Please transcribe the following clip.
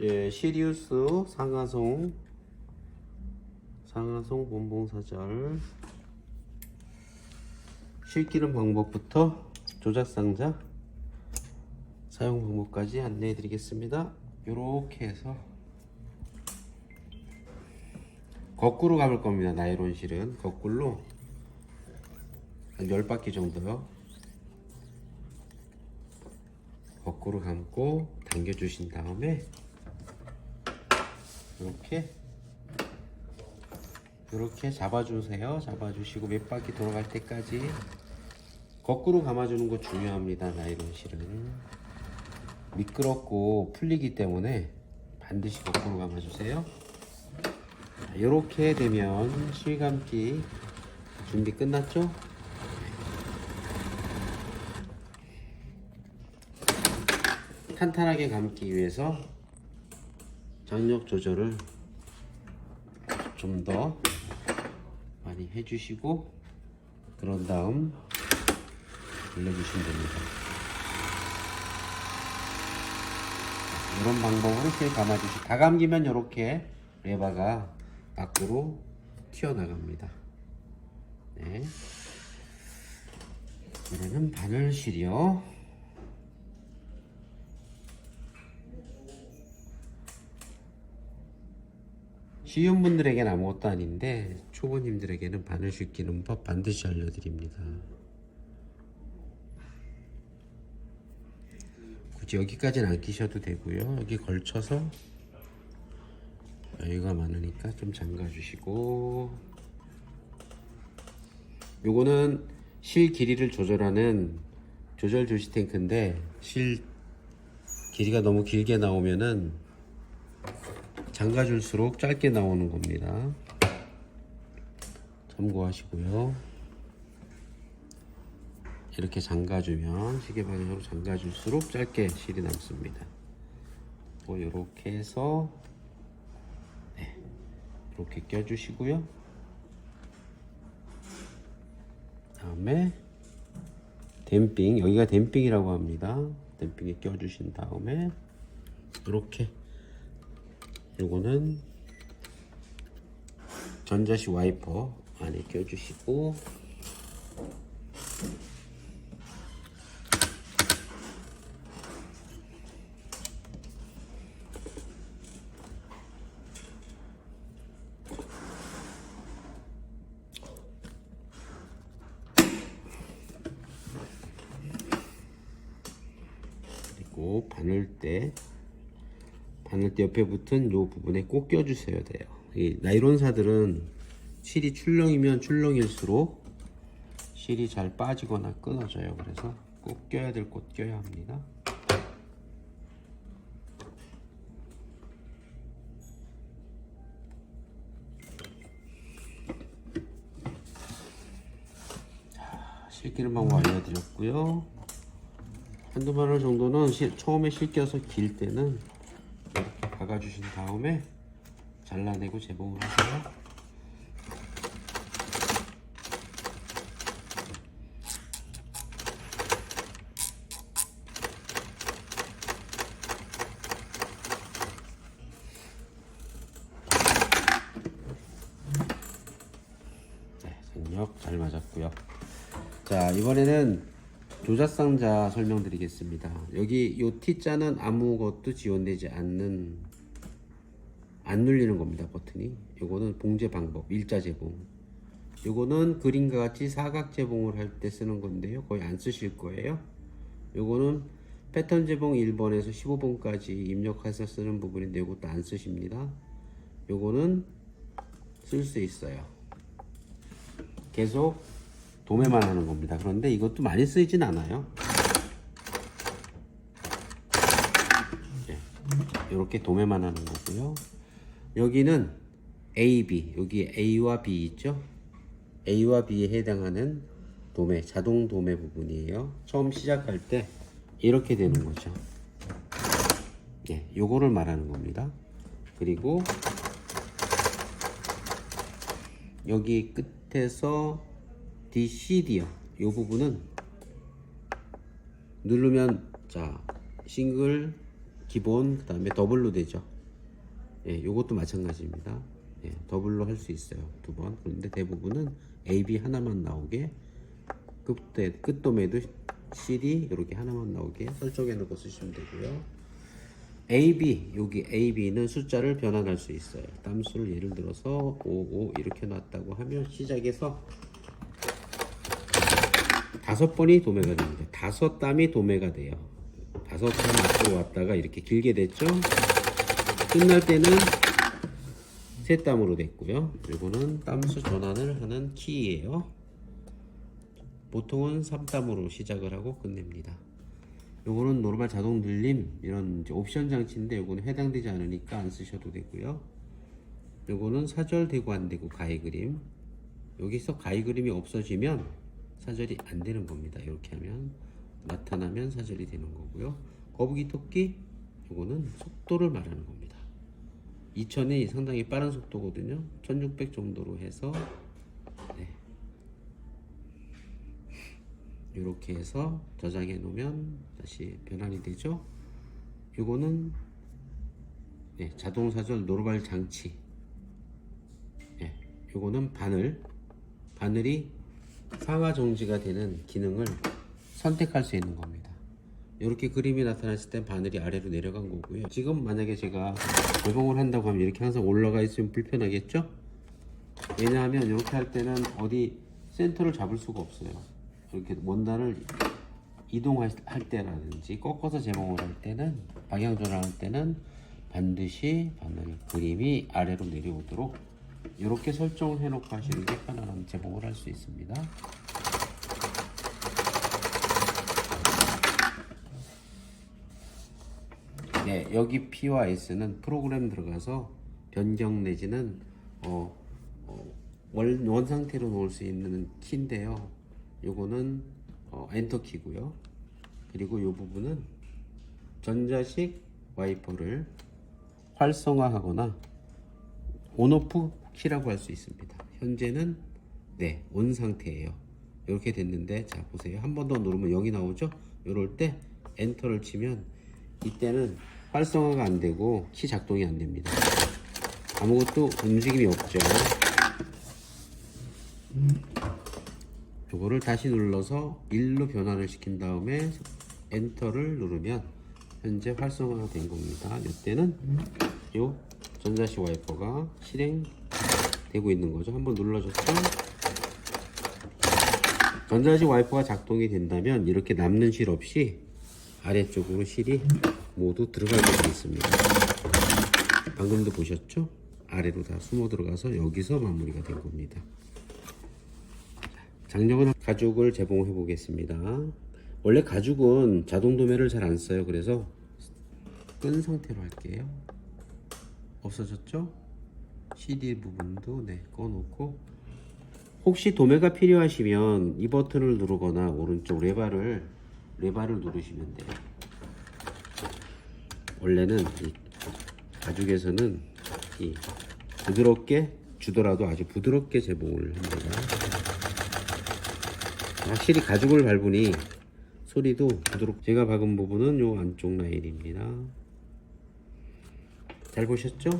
예, 시리우스 상하송 상하송 본봉사절 실기는 방법부터 조작 상자 사용 방법까지 안내해 드리겠습니다. 이렇게 해서 거꾸로 감을 겁니다. 나이론 실은 거꾸로 한 10바퀴 정도요. 거꾸로 감고 당겨 주신 다음에 이렇게 이렇게 잡아주세요. 잡아주시고 몇 바퀴 돌아갈 때까지 거꾸로 감아주는 거 중요합니다. 나이론 실은 미끄럽고 풀리기 때문에 반드시 거꾸로 감아주세요. 이렇게 되면 실감기 준비 끝났죠? 탄탄하게 감기 위해서 장력 조절을 좀 더 많이 해주시고 그런 다음 돌려주시면 됩니다. 이런 방법으로 실 감아주시. 다 감기면 이렇게 레바가 밖으로 튀어나갑니다. 네. 이번에는 바늘실이요. 쉬운 분들에게는 아무것도 아닌데 초보님들에게는 바늘실 끼는 법 반드시 알려드립니다. 굳이 여기까지는 안 끼셔도 되고요. 여기 걸쳐서 여유가 많으니까 좀 잠가 주시고 요거는 실 길이를 조절하는 조절 조시 탱크인데 실 길이가 너무 길게 나오면은 잠가줄수록 짧게 나오는 겁니다. 참고하시고요. 이렇게 잠가주면 시계 방향으로 잠가줄수록 짧게 실이 남습니다. 또 이렇게 해서 네, 이렇게 껴주시고요. 다음에 댐핑 여기가 댐핑이라고 합니다. 댐핑에 껴주신 다음에 이렇게 요거는 전자식 와이퍼 안에 껴주시고. 그리고 바늘대 바늘대 옆에 붙은 요 부분에 꼭 껴주셔야 돼요. 이 나이론사들은 실이 출렁이면 출렁일수록 실이 잘 빠지거나 끊어져요. 그래서 꼭 껴야 될 곳 껴야 합니다. 자, 실기는 방법 알려드렸고요. 한두 마늘 정도는 실, 처음에 실겨서 길 때는 박아주신 다음에 잘라내고 재봉을 하세요. 네, 생력 잘 맞았고요. 자, 이번에는 조작상자 설명드리겠습니다. 여기 요 T자는 아무것도 지원되지 않는 안 눌리는 겁니다. 버튼이. 요거는 봉제 방법, 일자 재봉. 요거는 그림과 같이 사각 재봉을 할 때 쓰는 건데요. 거의 안 쓰실 거예요. 요거는 패턴 재봉 1번에서 15번까지 입력해서 쓰는 부분인데 요것도 안 쓰십니다. 요거는 쓸 수 있어요. 계속 도매만 하는 겁니다. 그런데 이것도 많이 쓰이진 않아요. 이렇게 도매만 하는 거고요. 여기는 A, B, 여기 A와 B 있죠? A와 B에 해당하는 도매, 자동 도매 부분이에요. 처음 시작할 때 이렇게 되는 거죠. 예, 요거를 말하는 겁니다. 그리고 여기 끝에서 DCD요. 이 부분은 누르면 자 싱글 기본 그 다음에 더블로 되죠. 예, 요것도 마찬가지입니다. 예, 더블로 할 수 있어요. 두 번. 그런데 대부분은 AB 하나만 나오게 끝에 끝도매도 CD 이렇게 하나만 나오게 설정해 놓고 쓰시면 되고요. AB 여기 AB는 숫자를 변환할 수 있어요. 땀수를 예를 들어서 55 이렇게 놨다고 하면 시작해서 다섯 번이 도매가 됩니다. 다섯 땀이 도매가 돼요. 다섯 땀 앞으로 왔다가 이렇게 길게 됐죠. 끝날 때는 세 땀으로 됐고요. 이거는 땀수 전환을 하는 키예요. 보통은 3땀으로 시작을 하고 끝냅니다. 요거는 노르말 자동 늘림 이런 옵션 장치인데 요거는 해당되지 않으니까 안 쓰셔도 되고요. 요거는 사절 되고 안 되고 가위 그림. 여기서 가위 그림이 없어지면 사절이 안 되는 겁니다. 이렇게 하면 나타나면 사절이 되는 거고요. 거북이 토끼 요거는 속도를 말하는 겁니다. 2000이 상당히 빠른 속도거든요. 1600 정도로 해서 네. 이렇게 해서 저장해 놓으면 다시 변환이 되죠. 요거는 네, 자동 사절 노르발 장치. 예, 요거는 바늘. 바늘이 상하 정지가 되는 기능을 선택할 수 있는 겁니다. 이렇게 그림이 나타났을 때 바늘이 아래로 내려간 거고요. 지금 만약에 제가 개봉을 한다고 하면 이렇게 항상 올라가 있으면 불편하겠죠? 왜냐하면 이렇게 할 때는 어디 센터를 잡을 수가 없어요. 이렇게 원단을 이동할 할 때라든지 꺾어서 제목을 할 때는 방향 전환할 때는 반드시 바늘 그림이 아래로 내려오도록 이렇게 설정을 해 놓고 하시는 게 편안한 제목을 할 수 있습니다. 네, 여기 P와 S는 프로그램 들어가서 변경 내지는 어, 어, 원, 원 상태로 놓을 수 있는 키인데요. 요거는 어, 엔터 키고요. 그리고 요 부분은 전자식 와이퍼를 활성화하거나 온오프 키라고 할 수 있습니다. 현재는 네, 온 상태예요. 이렇게 됐는데 자 보세요. 한 번 더 누르면 0이 나오죠? 이럴 때 엔터를 치면 이때는 활성화가 안 되고 키 작동이 안 됩니다. 아무것도 움직임이 없죠. 요거를 다시 눌러서 1로 변환을 시킨 다음에 엔터를 누르면 현재 활성화가 된 겁니다. 이때는 요 전자식 와이퍼가 실행되고 있는 거죠. 한번 눌러줬죠. 전자식 와이퍼가 작동이 된다면 이렇게 남는 실 없이 아래쪽으로 실이 모두 들어가게 되어 있습니다. 방금도 보셨죠? 아래로 다 숨어 들어가서 여기서 마무리가 된 겁니다. 장력은 가죽을 제공해 보겠습니다. 원래 가죽은 자동 도매를 잘 안 써요. 그래서 끈 상태로 할게요. 없어졌죠? CD 부분도 네 꺼놓고 혹시 도매가 필요하시면 이 버튼을 누르거나 오른쪽 레바를 레바를 누르시면 돼요. 원래는 이 가죽에서는 이 부드럽게 주더라도 아주 부드럽게 제공을 합니다. 확실히 가죽을 밟으니 소리도 부드럽. 제가 박은 부분은 요 안쪽 라인입니다. 잘 보셨죠?